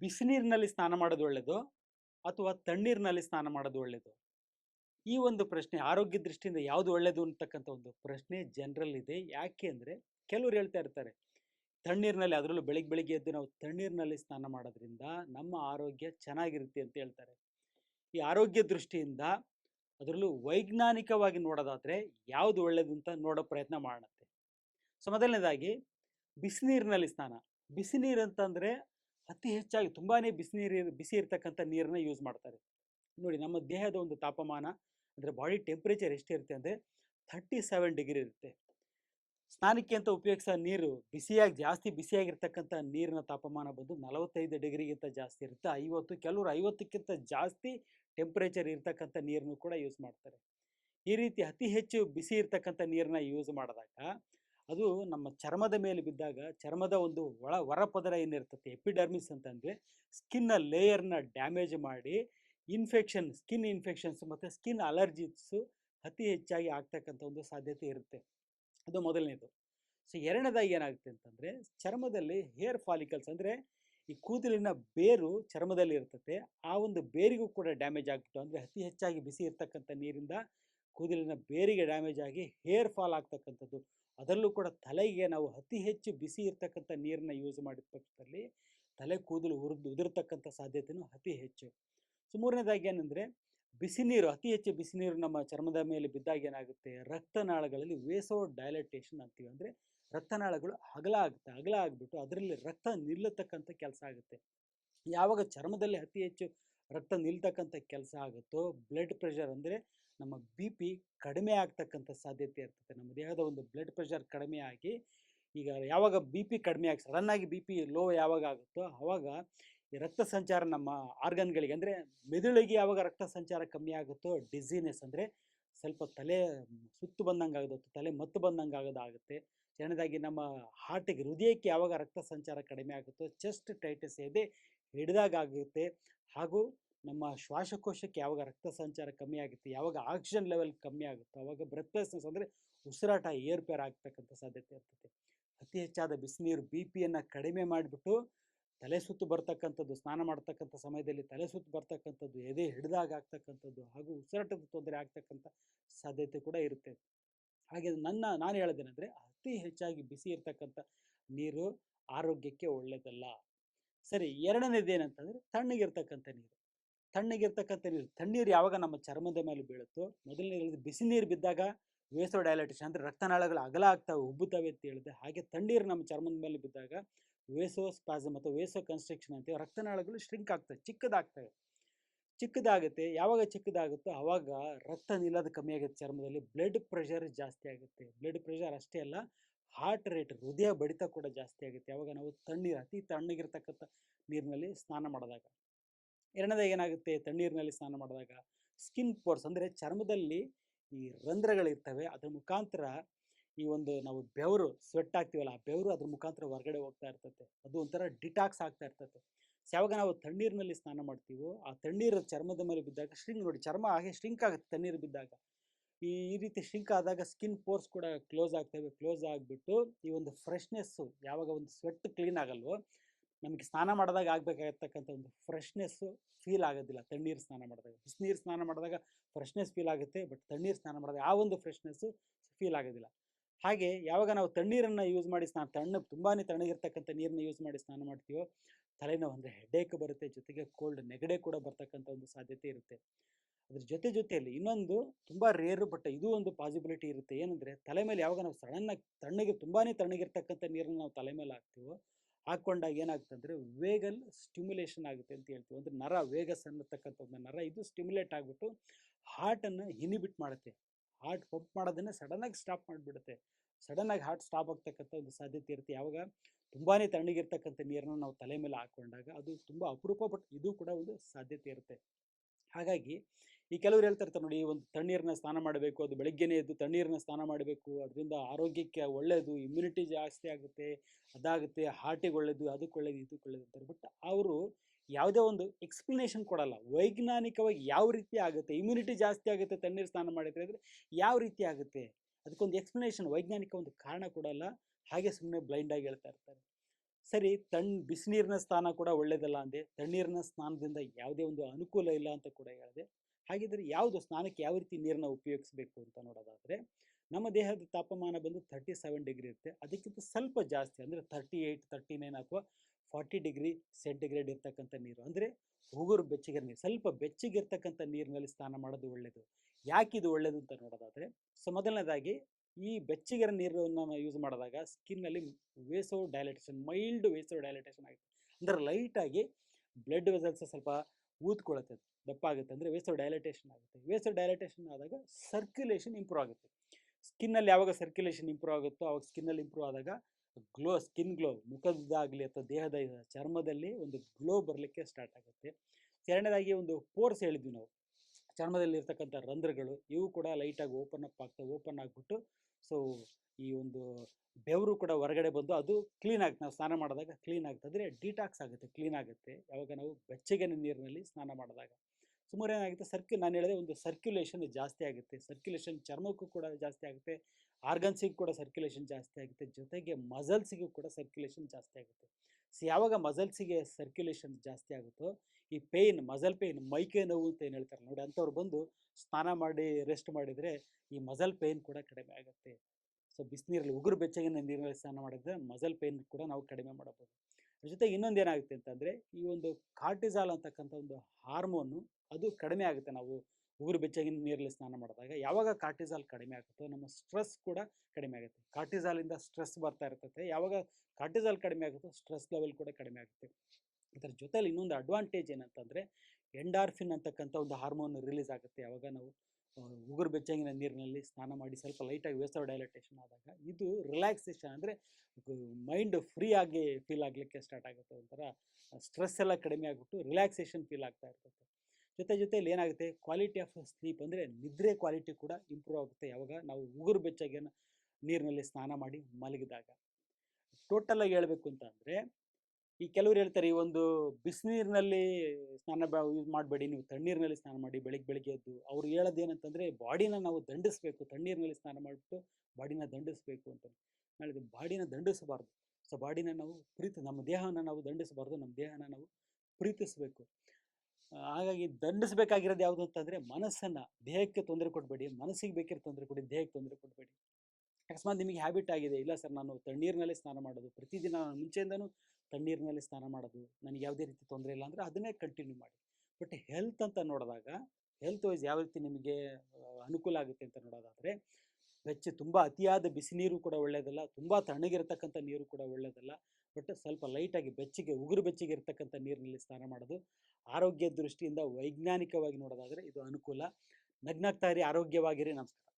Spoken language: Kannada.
ಬಿಸಿ ನೀರಿನಲ್ಲಿ ಸ್ನಾನ ಮಾಡೋದು ಒಳ್ಳೆಯದು ಅಥವಾ ತಣ್ಣೀರಿನಲ್ಲಿ ಸ್ನಾನ ಮಾಡೋದು ಒಳ್ಳೆಯದು ಈ ಒಂದು ಪ್ರಶ್ನೆ ಆರೋಗ್ಯ ದೃಷ್ಟಿಯಿಂದ ಯಾವುದು ಒಳ್ಳೆಯದು ಅಂತಕ್ಕಂಥ ಒಂದು ಪ್ರಶ್ನೆ ಜನರಲ್ ಇದೆ. ಯಾಕೆ ಅಂದರೆ ಕೆಲವರು ಹೇಳ್ತಾ ಇರ್ತಾರೆ, ತಣ್ಣೀರಿನಲ್ಲಿ ಅದರಲ್ಲೂ ಬೆಳಿಗ್ಗೆ ಬೆಳಿಗ್ಗೆ ಎದ್ದು ನಾವು ತಣ್ಣೀರಿನಲ್ಲಿ ಸ್ನಾನ ಮಾಡೋದ್ರಿಂದ ನಮ್ಮ ಆರೋಗ್ಯ ಚೆನ್ನಾಗಿರುತ್ತೆ ಅಂತ ಹೇಳ್ತಾರೆ. ಈ ಆರೋಗ್ಯ ದೃಷ್ಟಿಯಿಂದ ಅದರಲ್ಲೂ ವೈಜ್ಞಾನಿಕವಾಗಿ ನೋಡೋದಾದರೆ ಯಾವುದು ಒಳ್ಳೆಯದು ಅಂತ ನೋಡೋ ಪ್ರಯತ್ನ ಮಾಡುತ್ತೆ ಸೊ, ಮೊದಲನೇದಾಗಿ ಬಿಸಿನೀರಿನಲ್ಲಿ ಸ್ನಾನ. ಬಿಸಿ ನೀರು ಅಂತಂದರೆ ಅತಿ ಹೆಚ್ಚಾಗಿ ತುಂಬಾ ಬಿಸಿ ನೀರು ಬಿಸಿ ಇರ್ತಕ್ಕಂಥ ನೀರನ್ನ ಯೂಸ್ ಮಾಡ್ತಾರೆ. ನೋಡಿ ನಮ್ಮ ದೇಹದ ಒಂದು ತಾಪಮಾನ, ಅಂದರೆ ಬಾಡಿ ಟೆಂಪ್ರೇಚರ್ ಎಷ್ಟಿರುತ್ತೆ ಅಂದರೆ ಥರ್ಟಿ ಸೆವೆನ್ ಡಿಗ್ರಿ ಇರುತ್ತೆ. ಸ್ನಾನಕ್ಕೆ ಅಂತ ಉಪಯೋಗಿಸೋ ನೀರು ಬಿಸಿಯಾಗಿ, ಜಾಸ್ತಿ ಬಿಸಿಯಾಗಿರ್ತಕ್ಕಂಥ ನೀರಿನ ತಾಪಮಾನ ಬಂದು ನಲವತ್ತೈದು ಡಿಗ್ರಿಗಿಂತ ಜಾಸ್ತಿ ಇರುತ್ತೆ. ಐವತ್ತು, ಕೆಲವರು ಐವತ್ತಕ್ಕಿಂತ ಜಾಸ್ತಿ ಟೆಂಪ್ರೇಚರ್ ಇರ್ತಕ್ಕಂಥ ನೀರನ್ನು ಕೂಡ ಯೂಸ್ ಮಾಡ್ತಾರೆ. ಈ ರೀತಿ ಅತಿ ಹೆಚ್ಚು ಬಿಸಿ ಇರ್ತಕ್ಕಂಥ ನೀರನ್ನ ಯೂಸ್ ಮಾಡಿದಾಗ ಅದು ನಮ್ಮ ಚರ್ಮದ ಮೇಲೆ ಬಿದ್ದಾಗ ಚರ್ಮದ ಒಂದು ಒಳ ಹೊರಪದರ ಏನಿರ್ತದೆ ಎಪಿಡರ್ಮಿಸ್ ಅಂತಂದರೆ ಸ್ಕಿನ್ನ ಲೇಯರ್ನ ಡ್ಯಾಮೇಜ್ ಮಾಡಿ ಇನ್ಫೆಕ್ಷನ್ ಸ್ಕಿನ್ ಇನ್ಫೆಕ್ಷನ್ಸ್ ಮತ್ತು ಸ್ಕಿನ್ ಅಲರ್ಜಿಸು ಅತಿ ಹೆಚ್ಚಾಗಿ ಆಗ್ತಕ್ಕಂಥ ಒಂದು ಸಾಧ್ಯತೆ ಇರುತ್ತೆ. ಅದು ಮೊದಲನೇದು. ಸೊ ಎರಡನೇದಾಗಿ ಏನಾಗುತ್ತೆ ಅಂತಂದರೆ ಚರ್ಮದಲ್ಲಿ ಹೇರ್ ಫಾಲಿಕಲ್ಸ್ ಅಂದರೆ ಈ ಕೂದಲಿನ ಬೇರು ಚರ್ಮದಲ್ಲಿ ಇರ್ತದೆ. ಆ ಒಂದು ಬೇರಿಗೂ ಕೂಡ ಡ್ಯಾಮೇಜ್ ಆಗ್ಬಿಟ್ಟು ಅಂದರೆ ಅತಿ ಹೆಚ್ಚಾಗಿ ಬಿಸಿ ಇರ್ತಕ್ಕಂಥ ನೀರಿಂದ ಕೂದಲಿನ ಬೇರಿಗೆ ಡ್ಯಾಮೇಜ್ ಆಗಿ ಹೇರ್ ಫಾಲ್ ಆಗ್ತಕ್ಕಂಥದ್ದು. ಅದರಲ್ಲೂ ಕೂಡ ತಲೆಗೆ ನಾವು ಅತಿ ಹೆಚ್ಚು ಬಿಸಿ ಇರ್ತಕ್ಕಂಥ ನೀರನ್ನ ಯೂಸ್ ಮಾಡಿದ ಪಕ್ಷದಲ್ಲಿ ತಲೆ ಕೂದಲು ಉರಿದು ಉದುರ್ತಕ್ಕಂಥ ಸಾಧ್ಯತೆನೂ ಅತಿ ಹೆಚ್ಚು. ಸೊ ಮೂರನೇದಾಗಿ ಏನಂದರೆ, ಬಿಸಿ ನೀರು, ಅತಿ ಹೆಚ್ಚು ಬಿಸಿ ನೀರು ನಮ್ಮ ಚರ್ಮದ ಮೇಲೆ ಬಿದ್ದಾಗ ಏನಾಗುತ್ತೆ? ರಕ್ತನಾಳಗಳಲ್ಲಿ ವೇಸೋ ಡೈಲಟೇಷನ್ ಅಂತೀವಿ. ಅಂದ್ರೆ ರಕ್ತನಾಳಗಳು ಅಗಲ ಆಗುತ್ತೆ, ಅಗಲ ಆಗಿಬಿಟ್ಟು ಅದರಲ್ಲಿ ರಕ್ತ ನಿಲ್ಲತಕ್ಕಂಥ ಕೆಲಸ ಆಗುತ್ತೆ. ಯಾವಾಗ ಚರ್ಮದಲ್ಲಿ ಅತಿ ಹೆಚ್ಚು ರಕ್ತ ನಿಲ್ತಕ್ಕಂಥ ಕೆಲಸ ಆಗುತ್ತೋ ಬ್ಲಡ್ ಪ್ರೆಷರ್ ಅಂದರೆ ನಮ್ಮ ಬಿ ಪಿ ಕಡಿಮೆ ಆಗ್ತಕ್ಕಂಥ ಸಾಧ್ಯತೆ ಇರ್ತದೆ. ನಮ್ಮ ದೇಹದ ಒಂದು ಬ್ಲಡ್ ಪ್ರೆಷರ್ ಕಡಿಮೆ ಆಗಿ, ಈಗ ಯಾವಾಗ ಬಿ ಪಿ ಕಡಿಮೆ ಆಗಿ ಸಡನ್ನಾಗಿ ಬಿ ಪಿ ಲೋ ಯಾವಾಗ ಆಗುತ್ತೋ ಆವಾಗ ಈ ರಕ್ತ ಸಂಚಾರ ನಮ್ಮ ಆರ್ಗನ್ಗಳಿಗೆ ಅಂದರೆ ಮೆದುಳಿಗೆ ಯಾವಾಗ ರಕ್ತ ಸಂಚಾರ ಕಮ್ಮಿ ಆಗುತ್ತೋ ಡಿಸೀನೆಸ್ ಅಂದರೆ ಸ್ವಲ್ಪ ತಲೆ ಸುತ್ತು ಬಂದಂಗೆ ಆಗೋದು ತಲೆ ಮತ್ತು ಬಂದಂಗೆ ಆಗೋದಾಗುತ್ತೆ. ಎರಡನೇದಾಗಿ ನಮ್ಮ ಹಾರ್ಟಿಗೆ ಹೃದಯಕ್ಕೆ ಯಾವಾಗ ರಕ್ತ ಸಂಚಾರ ಕಡಿಮೆ ಆಗುತ್ತೋ ಚೆಸ್ಟ್ ಟೈಟಸ್ ಹಿಡಿದಾಗ ಆಗುತ್ತೆ. ಹಾಗೂ ನಮ್ಮ ಶ್ವಾಸಕೋಶಕ್ಕೆ ಯಾವಾಗ ರಕ್ತ ಸಂಚಾರ ಕಮ್ಮಿ ಆಗುತ್ತೆ, ಯಾವಾಗ ಆಕ್ಸಿಜನ್ ಲೆವೆಲ್ ಕಮ್ಮಿ ಆಗುತ್ತೋ, ಅವಾಗ ಬ್ರೆತ್ಲೆಸ್ನೆಸ್ ಅಂದರೆ ಉಸಿರಾಟ ಏರ್ಪೇರ್ ಆಗ್ತಕ್ಕಂಥ ಸಾಧ್ಯತೆ ಇರ್ತದೆ. ಅತಿ ಹೆಚ್ಚಾದ ಬಿಸಿನೀರು ಬಿ ಪಿಯನ್ನು ಕಡಿಮೆ ಮಾಡಿಬಿಟ್ಟು ತಲೆ ಸುತ್ತು ಬರ್ತಕ್ಕಂಥದ್ದು, ಸ್ನಾನ ಮಾಡ್ತಕ್ಕಂಥ ಸಮಯದಲ್ಲಿ ತಲೆ ಸುತ್ತು ಬರ್ತಕ್ಕಂಥದ್ದು, ಎದೆ ಹಿಡಿದಾಗ ಆಗ್ತಕ್ಕಂಥದ್ದು, ಹಾಗೂ ಉಸಿರಾಟದ ತೊಂದರೆ ಆಗ್ತಕ್ಕಂಥ ಸಾಧ್ಯತೆ ಕೂಡ ಇರುತ್ತೆ. ಹಾಗೆ ನನ್ನ, ನಾನು ಹೇಳೋದೇನೆಂದರೆ ಅತಿ ಹೆಚ್ಚಾಗಿ ಬಿಸಿ ಇರ್ತಕ್ಕಂಥ ನೀರು ಆರೋಗ್ಯಕ್ಕೆ ಒಳ್ಳೆಯದಲ್ಲ ಸರಿ ಎರಡನೇದು ಏನಂತಂದರೆ ತಣ್ಣಗಿರ್ತಕ್ಕಂಥ ನೀರು. ತಣ್ಣಗಿರ್ತಕ್ಕಂಥ ನೀರು, ತಣ್ಣೀರು ಯಾವಾಗ ನಮ್ಮ ಚರ್ಮದ ಮೇಲೆ ಬೀಳುತ್ತೋ, ಮೊದಲನೇ ಬಿಸಿ ನೀರು ಬಿದ್ದಾಗ ವೇಸೋ ಡೈಲಟೇಷನ್ ಅಂದರೆ ರಕ್ತನಾಳಗಳು ಅಗಲ ಆಗ್ತಾವೆ, ಉಬ್ಬುತ್ತವೆ ಅಂತ ಹೇಳಿದೆ ಹಾಗೆ ತಣ್ಣೀರು ನಮ್ಮ ಚರ್ಮದ ಮೇಲೆ ಬಿದ್ದಾಗ ವೇಸೋ ಸ್ಪಾಸಮ್ ಅಥವಾ ವೇಸೋ ಕನ್ಸ್ಟ್ರಕ್ಷನ್ ಅಂತೀವಿ ರಕ್ತನಾಳಗಳು ಶ್ರಿಂಕ್ ಆಗ್ತವೆ, ಚಿಕ್ಕದಾಗ್ತವೆ. ಚಿಕ್ಕದಾಗುತ್ತೆ, ಯಾವಾಗ ಚಿಕ್ಕದಾಗುತ್ತೋ ಆವಾಗ ರಕ್ತ ನಿಲ್ಲೋದು ಕಮ್ಮಿ ಆಗುತ್ತೆ ಚರ್ಮದಲ್ಲಿ ಬ್ಲಡ್ ಪ್ರೆಷರ್ ಜಾಸ್ತಿ ಆಗುತ್ತೆ. ಬ್ಲಡ್ ಪ್ರೆಷರ್ ಅಷ್ಟೇ ಅಲ್ಲ ಹಾರ್ಟ್ ರೇಟ್ ಹೃದಯ ಬಡಿತ ಕೂಡ ಜಾಸ್ತಿ ಆಗುತ್ತೆ. ಯಾವಾಗ ನಾವು ತಣ್ಣೀರು ಅತಿ ತಣ್ಣಗಿರ್ತಕ್ಕಂಥ ನೀರಿನಲ್ಲಿ ಸ್ನಾನ ಮಾಡಿದಾಗ. ಎರಡನೇದಾಗಿ ಏನಾಗುತ್ತೆ? ತಣ್ಣೀರಿನಲ್ಲಿ ಸ್ನಾನ ಮಾಡಿದಾಗ ಸ್ಕಿನ್ ಪೋರ್ಸ್ ಅಂದರೆ ಚರ್ಮದಲ್ಲಿ ಈ ರಂಧ್ರಗಳಿರ್ತವೆ, ಅದ್ರ ಮುಖಾಂತರ ಈ ಒಂದು ನಾವು ಬೆವರು ಸ್ವೆಟ್ ಆಗ್ತೀವಲ್ಲ ಆ ಬೆವರು ಅದ್ರ ಮುಖಾಂತರ ಹೊರಗಡೆ ಹೋಗ್ತಾ ಇರ್ತದೆ ಅದು ಒಂಥರ ಡಿಟಾಕ್ಸ್ ಆಗ್ತಾ ಇರ್ತದೆ ಸೊ ಯಾವಾಗ ನಾವು ತಣ್ಣೀರಿನಲ್ಲಿ ಸ್ನಾನ ಮಾಡ್ತೀವೋ, ಆ ತಣ್ಣೀರು ಚರ್ಮದ ಮೇಲೆ ಬಿದ್ದಾಗ ಶ್ರಿಂಕ್ ನೋಡಿ, ಚರ್ಮ ಹಾಗೆ ಶ್ರಿಂಕ್ ಆಗುತ್ತೆ ತಣ್ಣೀರು ಬಿದ್ದಾಗ. ಈ ಈ ರೀತಿ ಶ್ರಿಂಕ್ ಆದಾಗ ಸ್ಕಿನ್ ಪೋರ್ಸ್ ಕೂಡ ಕ್ಲೋಸ್ ಆಗ್ತವೆ. ಕ್ಲೋಸ್ ಆಗಿಬಿಟ್ಟು ಈ ಒಂದು ಫ್ರೆಶ್ನೆಸ್ಸು ಯಾವಾಗ ಒಂದು ಸ್ವೆಟ್ ಕ್ಲೀನ್ ಆಗಲ್ವೋ ನಮಗೆ ಸ್ನಾನ ಮಾಡಿದಾಗ ಆಗಬೇಕಾಗಿರ್ತಕ್ಕಂಥ ಒಂದು ಫ್ರೆಶ್ನೆಸ್ಸು ಫೀಲ್ ಆಗೋದಿಲ್ಲ. ತಣ್ಣೀರು ಸ್ನಾನ ಮಾಡಿದಾಗ. ಬಿಸಿನೀರು ಸ್ನಾನ ಮಾಡಿದಾಗ ಫ್ರೆಶ್ನೆಸ್ ಫೀಲ್ ಆಗುತ್ತೆ ಬಟ್ ತಣ್ಣೀರು ಸ್ನಾನ ಮಾಡಿದಾಗ ಆ ಒಂದು ಫ್ರೆಶ್ನೆಸ್ಸು ಫೀಲ್ ಆಗೋದಿಲ್ಲ. ಹಾಗೆ ಯಾವಾಗ ನಾವು ತಣ್ಣೀರನ್ನು ಯೂಸ್ ಮಾಡಿ ಸ್ನಾನ ತಣ್ಣ ತುಂಬಾ ತಣ್ಣಗಿರ್ತಕ್ಕಂಥ ನೀರನ್ನ ಯೂಸ್ ಮಾಡಿ ಸ್ನಾನ ಮಾಡ್ತೀವೋ, ತಲೆನೋವು ಅಂದರೆ ಹೆಡೇಕ್ ಬರುತ್ತೆ, ಜೊತೆಗೆ ಕೋಲ್ಡ್ ನೆಗಡೆ ಕೂಡ ಬರ್ತಕ್ಕಂಥ ಒಂದು ಸಾಧ್ಯತೆ ಇರುತ್ತೆ. ಅದ್ರ ಜೊತೆ ಜೊತೆಯಲ್ಲಿ ಇನ್ನೊಂದು ತುಂಬ ರೇರು ಬಟ್ ಇದು ಒಂದು ಪಾಸಿಬಿಲಿಟಿ ಇರುತ್ತೆ. ಏನಂದರೆ ತಲೆ ಮೇಲೆ ಯಾವಾಗ ನಾವು ಸಡನ್ನಾಗಿ ತಣ್ಣಗೆ ತುಂಬಾ ತಣ್ಣಗಿರ್ತಕ್ಕಂಥ ನೀರನ್ನು ನಾವು ತಲೆ ಮೇಲೆ ಹಾಕ್ತೀವೋ ಹಾಕ್ಕೊಂಡಾಗ ಏನಾಗುತ್ತೆ ಅಂದರೆ ವೇಗಲ್ ಸ್ಟಿಮ್ಯುಲೇಷನ್ ಆಗುತ್ತೆ ಅಂತ ಹೇಳ್ತೀವಿ. ಅಂದರೆ ನರ ವೇಗಸ್ ಅನ್ನತಕ್ಕಂಥ ಒಂದು ನರ, ಇದು ಸ್ಟಿಮ್ಯುಲೇಟ್ ಆಗಿಬಿಟ್ಟು ಹಾರ್ಟನ್ನು ಹಿನಿಬಿಟ್ ಮಾಡುತ್ತೆ. ಹಾರ್ಟ್ ಪಂಪ್ ಮಾಡೋದನ್ನೇ ಸಡನ್ನಾಗಿ ಸ್ಟಾಪ್ ಮಾಡಿಬಿಡುತ್ತೆ. ಸಡನ್ನಾಗಿ ಹಾರ್ಟ್ ಸ್ಟಾಪ್ ಆಗ್ತಕ್ಕಂಥ ಒಂದು ಸಾಧ್ಯತೆ ಇರುತ್ತೆ. ಯಾವಾಗ? ತುಂಬಾ ತಣ್ಣಗಿರ್ತಕ್ಕಂಥ ನೀರನ್ನು ನಾವು ತಲೆ ಮೇಲೆ ಹಾಕ್ಕೊಂಡಾಗ ಅದು ತುಂಬ ಅಪರೂಪ ಬಟ್ ಇದು ಕೂಡ ಒಂದು ಸಾಧ್ಯತೆ ಇರುತ್ತೆ. ಹಾಗಾಗಿ ಈ ಕೆಲವರು ಹೇಳ್ತಿರ್ತಾರೆ ನೋಡಿ, ಒಂದು ತಣ್ಣೀರನ್ನ ಸ್ನಾನ ಮಾಡಬೇಕು, ಅದು ಬೆಳಗ್ಗೆನೇ ಎದ್ದು ತಣ್ಣೀರನ್ನ ಸ್ನಾನ ಮಾಡಬೇಕು, ಅದರಿಂದ ಆರೋಗ್ಯಕ್ಕೆ ಒಳ್ಳೆಯದು ಇಮ್ಯುನಿಟಿ ಜಾಸ್ತಿ ಆಗುತ್ತೆ, ಅದಾಗುತ್ತೆ ಹಾರ್ಟಿಗೆ ಒಳ್ಳೆಯದು ಅದಕ್ಕೆ ಒಳ್ಳೇದು, ಇದಕ್ಕೆ ಒಳ್ಳೆಯದು ಅಂತಾರೆ. ಬಟ್ ಅವರು ಯಾವುದೇ ಒಂದು ಎಕ್ಸ್ಪ್ಲನೇಷನ್ ಕೊಡಲ್ಲ. ವೈಜ್ಞಾನಿಕವಾಗಿ ಯಾವ ರೀತಿ ಆಗುತ್ತೆ ಇಮ್ಯುನಿಟಿ ಜಾಸ್ತಿ ಆಗುತ್ತೆ, ತಣ್ಣೀರು ಸ್ನಾನ ಮಾಡಿದ್ರೆ ಅಂದರೆ ಯಾವ ರೀತಿ ಆಗುತ್ತೆ? ಅದಕ್ಕೊಂದು ಎಕ್ಸ್ಪ್ಲನೇಷನ್ ವೈಜ್ಞಾನಿಕ ಒಂದು ಕಾರಣ ಕೊಡಲ್ಲ. ಹಾಗೆ ಸುಮ್ಮನೆ ಬ್ಲೈಂಡಾಗಿ ಹೇಳ್ತಾ ಇರ್ತಾರೆ. ಸರಿ ತಣ್ಣ ಬಿಸಿನೀರಿನ ಸ್ನಾನ ಕೂಡ ಒಳ್ಳೇದಲ್ಲ ಅಂದೆ. ತಣ್ಣೀರಿನ ಸ್ನಾನದಿಂದ ಯಾವುದೇ ಒಂದು ಅನುಕೂಲ ಇಲ್ಲ ಅಂತ ಕೂಡ ಹೇಳಿದೆ. ಹಾಗಿದ್ರೆ ಯಾವುದು ಸ್ನಾನಕ್ಕೆ ಯಾವ ರೀತಿ ನೀರನ್ನ ಉಪಯೋಗಿಸಬೇಕು ಅಂತ ನೋಡೋದಾದರೆ, ನಮ್ಮ ದೇಹದ ತಾಪಮಾನ ಬಂದು ತರ್ಟಿ ಸೆವೆನ್ ಡಿಗ್ರಿ ಇರುತ್ತೆ. ಅದಕ್ಕಿಂತ ಸ್ವಲ್ಪ ಜಾಸ್ತಿ ಅಂದರೆ ಥರ್ಟಿ ಏಯ್ಟ್ ತರ್ಟಿ ನೈನ್ ಅಥವಾ ಫಾರ್ಟಿ ಡಿಗ್ರಿ ಸೆಂಟಿಗ್ರೇಡ್ ಇರ್ತಕ್ಕಂಥ ನೀರು. ಅಂದರೆ ಉಗುರು ಬೆಚ್ಚಗಿರ ನೀರು. ಸ್ವಲ್ಪ ಬೆಚ್ಚಗಿರ್ತಕ್ಕಂಥ ನೀರಿನಲ್ಲಿ ಸ್ನಾನ ಮಾಡೋದು ಒಳ್ಳೆಯದು ಯಾಕೆ ಇದು ಅಂತ ನೋಡೋದಾದರೆ, ಸೊ ಮೊದಲನೇದಾಗಿ ಈ ಬೆಚ್ಚಗಿರ ನೀರನ್ನು ಯೂಸ್ ಮಾಡಿದಾಗ ಸ್ಕಿನ್ನಲ್ಲಿ ವೇಸೋ ಡೈಲೆಟೇಷನ್ ಮೈಲ್ಡ್ ವೇಸೋ ಡೈಲೆಟೇಷನ್ ಆಗುತ್ತೆ ಅಂದರೆ ಲೈಟಾಗಿ ಬ್ಲಡ್ ವೆಸಲ್ಸ್ ಸ್ವಲ್ಪ ಊದ್ಕೊಳ್ಳುತ್ತೆ ದಪ್ಪ ಆಗುತ್ತೆ. ಅಂದರೆ ವೇಸೋ ಡೈಲಟೇಷನ್ ಆಗುತ್ತೆ. ವೇಸೋ ಡೈಲಟೇಷನ್ ಆದಾಗ ಸರ್ಕ್ಯುಲೇಷನ್ ಇಂಪ್ರೂವ್ ಆಗುತ್ತೆ. ಸ್ಕಿನ್ನಲ್ಲಿ ಯಾವಾಗ ಸರ್ಕ್ಯುಲೇಷನ್ ಇಂಪ್ರೂವ್ ಆಗುತ್ತೋ, ಅವಾಗ ಸ್ಕಿನ್ನಲ್ಲಿ ಇಂಪ್ರೂವ್ ಆದಾಗ ಗ್ಲೋ ಸ್ಕಿನ್ ಗ್ಲೋ ಮುಖದ್ದಾಗಲಿ ಅಥವಾ ದೇಹದ ಚರ್ಮದಲ್ಲಿ ಒಂದು ಗ್ಲೋ ಬರಲಿಕ್ಕೆ ಸ್ಟಾರ್ಟ್ ಆಗುತ್ತೆ. ಎರಡನೇದಾಗಿ ಒಂದು ಪೋರ್ಸ್ ಹೇಳಿದ್ವಿ ನಾವು. ಚರ್ಮದಲ್ಲಿ ಇರ್ತಕ್ಕಂಥ ರಂಧ್ರಗಳು, ಇವು ಕೂಡ ಲೈಟಾಗಿ ಓಪನ್ ಅಪ್ ಆಗ್ತವೆ ಓಪನ್ ಆಗಿಬಿಟ್ಟು ಸೊ, ಈ ಒಂದು ಬೆವರು ಕೂಡ ಹೊರಗಡೆ ಬಂದು ಅದು ಕ್ಲೀನ್ ಆಗುತ್ತೆ ನಾವು ಸ್ನಾನ ಮಾಡಿದಾಗ ಕ್ಲೀನ್ ಆಗುತ್ತೆ ಅಂದರೆ ಡಿಟಾಕ್ಸ್ ಆಗುತ್ತೆ ಕ್ಲೀನ್ ಆಗುತ್ತೆ. ಯಾವಾಗ ನಾವು ಬೆಚ್ಚಗಿನ ನೀರಿನಲ್ಲಿ ಸ್ನಾನ ಮಾಡಿದಾಗ. ಸುಮಾರು ಏನಾಗುತ್ತೆ ಸರ್ಕ್ಯು ನಾನು ಹೇಳಿದೆ ಒಂದು ಸರ್ಕ್ಯುಲೇಷನ್ ಜಾಸ್ತಿ ಆಗುತ್ತೆ. ಸರ್ಕ್ಯುಲೇಷನ್ ಚರ್ಮಕ್ಕೂ ಕೂಡ ಜಾಸ್ತಿ ಆಗುತ್ತೆ ಆರ್ಗನ್ಸಿಗೂ ಕೂಡ ಸರ್ಕ್ಯುಲೇಷನ್ ಜಾಸ್ತಿ ಆಗುತ್ತೆ, ಜೊತೆಗೆ ಮಸಲ್ಸಿಗೂ ಕೂಡ ಸರ್ಕ್ಯುಲೇಷನ್ ಜಾಸ್ತಿ ಆಗುತ್ತೆ. ಯಾವಾಗ ಮಸಲ್ಸಿಗೆ ಸರ್ಕ್ಯುಲೇಷನ್ ಜಾಸ್ತಿ ಆಗುತ್ತೋ, ಈ ಪೇಯ್ನ್ ಮಸಲ್ ಪೇಯ್ನ್ ಮೈಕೈ ನೋವು ಅಂತ ಏನು ಹೇಳ್ತಾರೆ ನೋಡಿ, ಅಂಥವ್ರು ಬಂದು ಸ್ನಾನ ಮಾಡಿ ರೆಸ್ಟ್ ಮಾಡಿದರೆ ಈ ಮಸಲ್ ಪೇಯ್ನ್ ಕೂಡ ಕಡಿಮೆ ಆಗುತ್ತೆ. ಸೊ ಬಿಸಿನೀರಲ್ಲಿ ಉಗುರು ಬೆಚ್ಚಗಿನ ನೀರಿನಲ್ಲಿ ಸ್ನಾನ ಮಾಡಿದ್ರೆ ಮಸಲ್ ಪೇಯ್ನ್ ಕೂಡ ನಾವು ಕಡಿಮೆ ಮಾಡಬಹುದು. ಅದ್ರ ಜೊತೆಗೆ ಇನ್ನೊಂದು ಏನಾಗುತ್ತೆ ಅಂತಂದರೆ, ಈ ಒಂದು ಕಾರ್ಟಿಸಾಲ್ ಅಂತಕ್ಕಂಥ ಒಂದು ಹಾರ್ಮೋನು ಅದು ಕಡಿಮೆ ಆಗುತ್ತೆ ನಾವು ಉಗುರು ಬೆಚ್ಚಗಿನ ನೀರಲ್ಲಿ ಸ್ನಾನ ಮಾಡಿದಾಗ ಯಾವಾಗ ಕಾರ್ಟಿಸಾಲ್ ಕಡಿಮೆ ಆಗುತ್ತೋ, ನಮ್ಮ ಸ್ಟ್ರೆಸ್ ಕೂಡ ಕಡಿಮೆ ಆಗುತ್ತೆ. ಕಾರ್ಟಿಸಾಲಿಂದ ಸ್ಟ್ರೆಸ್ ಬರ್ತಾ ಇರ್ತದೆ ಯಾವಾಗ ಕಾರ್ಟಿಸಾಲ್ ಕಡಿಮೆ ಆಗುತ್ತೋ, ಸ್ಟ್ರೆಸ್ ಲೆವೆಲ್ ಕೂಡ ಕಡಿಮೆ ಆಗುತ್ತೆ. ಇದರ ಜೊತೆಲಿ ಇನ್ನೊಂದು ಅಡ್ವಾಂಟೇಜ್ ಏನಂತಂದರೆ, ಎಂಡಾರ್ಫಿನ್ ಅಂತಕ್ಕಂಥ ಒಂದು ಹಾರ್ಮೋನ್ ರಿಲೀಸ್ ಆಗುತ್ತೆ. ಯಾವಾಗ ನಾವು ಉಗುರು ಬೆಚ್ಚಗಿನ ನೀರಿನಲ್ಲಿ ಸ್ನಾನ ಮಾಡಿ ಸ್ವಲ್ಪ ಲೈಟಾಗಿ ವೇಸೋ ಡೈಲಟೇಷನ್ ಆದಾಗ ಇದು ರಿಲ್ಯಾಕ್ಸೇಷನ್ ಅಂದರೆ ಮೈಂಡ್ ಫ್ರೀ ಆಗಿ ಫೀಲ್ ಆಗಲಿಕ್ಕೆ ಸ್ಟಾರ್ಟ್ ಆಗುತ್ತೆ ಒಂಥರ, ಸ್ಟ್ರೆಸ್ ಎಲ್ಲ ಕಡಿಮೆ ಆಗಿಬಿಟ್ಟು ರಿಲ್ಯಾಕ್ಸೇಷನ್ ಫೀಲ್ ಆಗ್ತಾ ಇರ್ತದೆ ಜೊತೆ ಜೊತೆಯಲ್ಲಿ ಏನಾಗುತ್ತೆ? ಕ್ವಾಲಿಟಿ ಆಫ್ ಸ್ಲೀಪ್ ಅಂದರೆ ನಿದ್ರೆ ಕ್ವಾಲಿಟಿ ಕೂಡ ಇಂಪ್ರೂವ್ ಆಗುತ್ತೆ. ಯಾವಾಗ? ನಾವು ಉಗುರು ಬೆಚ್ಚಗೆನ ನೀರಿನಲ್ಲಿ ಸ್ನಾನ ಮಾಡಿ ಮಲಗಿದಾಗ. ಟೋಟಲಾಗಿ ಹೇಳಬೇಕು ಅಂತ ಅಂದರೆ, ಈ ಕೆಲವರು ಹೇಳ್ತಾರೆ, ಈ ಒಂದು ಬಿಸಿನೀರಿನಲ್ಲಿ ಸ್ನಾನ ಯೂಸ್ ಮಾಡಬೇಡಿ, ನೀವು ತಣ್ಣೀರಿನಲ್ಲಿ ಸ್ನಾನ ಮಾಡಿ ಬೆಳಿಗ್ಗೆ ಬೆಳಿಗ್ಗೆ ಎದ್ದು. ಅವ್ರು ಹೇಳೋದು ಏನಂತಂದರೆ ಬಾಡಿನ ನಾವು ದಂಡಿಸಬೇಕು, ತಣ್ಣೀರಿನಲ್ಲಿ ಸ್ನಾನ ಮಾಡಿಬಿಟ್ಟು ಬಾಡಿನ ದಂಡಿಸಬೇಕು ಅಂತ. ನಾಳೆ ಬಾಡಿನ ದಂಡಿಸಬಾರ್ದು. ಸೊ ಬಾಡಿನ ನಾವು ಪ್ರೀತಿ, ನಮ್ಮ ದೇಹವನ್ನು ನಾವು ದಂಡಿಸಬಾರ್ದು, ನಮ್ಮ ದೇಹನ ನಾವು ಪ್ರೀತಿಸಬೇಕು. ಹಾಗಾಗಿ ದಂಡಿಸಬೇಕಾಗಿರೋದು ಯಾವುದು ಅಂತಂದ್ರೆ ಮನಸ್ಸನ್ನ ದೇಹಕ್ಕೆ ತೊಂದರೆ ಕೊಡಬೇಡಿ, ಮನಸ್ಸಿಗೆ ಬೇಕಿರೋ ತೊಂದರೆ ಕೊಡಿ, ದೇಹಕ್ಕೆ ತೊಂದರೆ ಕೊಡಬೇಡಿ. ಅಕಸ್ಮಾತ್ ನಿಮಗೆ ಹ್ಯಾಬಿಟ್ ಆಗಿದೆ, ಇಲ್ಲ ಸರ್ ನಾನು ತಣ್ಣೀರಿನಲ್ಲಿ ಸ್ನಾನ ಮಾಡೋದು, ಪ್ರತಿದಿನ ನಾನು ಮುಂಚೆಯಿಂದನೂ ತಣ್ಣೀರಿನಲ್ಲಿ ಸ್ನಾನ ಮಾಡೋದು, ನನಗೆ ಯಾವುದೇ ರೀತಿ ತೊಂದರೆ ಇಲ್ಲ ಅಂದರೆ ಅದನ್ನೇ ಕಂಟಿನ್ಯೂ ಮಾಡಿ. ಬಟ್ ಹೆಲ್ತ್ ಅಂತ ನೋಡಿದಾಗ ಹೆಲ್ತ್ ವೈಸ್ ಯಾವ ರೀತಿ ನಿಮಗೆ ಅನುಕೂಲ ಆಗುತ್ತೆ ಅಂತ ನೋಡೋದಾದರೆ, ಹೆಚ್ಚು ತುಂಬ ಅತಿಯಾದ ಬಿಸಿ ನೀರು ಕೂಡ ಒಳ್ಳೆಯದಲ್ಲ ತುಂಬ ತಣ್ಣಗಿರತಕ್ಕಂಥ ನೀರು ಕೂಡ ಒಳ್ಳೆಯದಲ್ಲ ಬಟ್ ಸ್ವಲ್ಪ ಲೈಟಾಗಿ ಬೆಚ್ಚಗೆ, ಉಗುರು ಬೆಚ್ಚಗೆ ಇರ್ತಕ್ಕಂಥ ನೀರಿನಲ್ಲಿ ಸ್ನಾನ ಮಾಡೋದು. ಆರೋಗ್ಯ ದೃಷ್ಟಿಯಿಂದ ವೈಜ್ಞಾನಿಕವಾಗಿ ನೋಡೋದಾದರೆ ಇದು ಅನುಕೂಲ. ನಗ್ನಾಗ್ತಾ ಇರಿ, ಆರೋಗ್ಯವಾಗಿರಿ. ನಮಸ್ಕಾರ.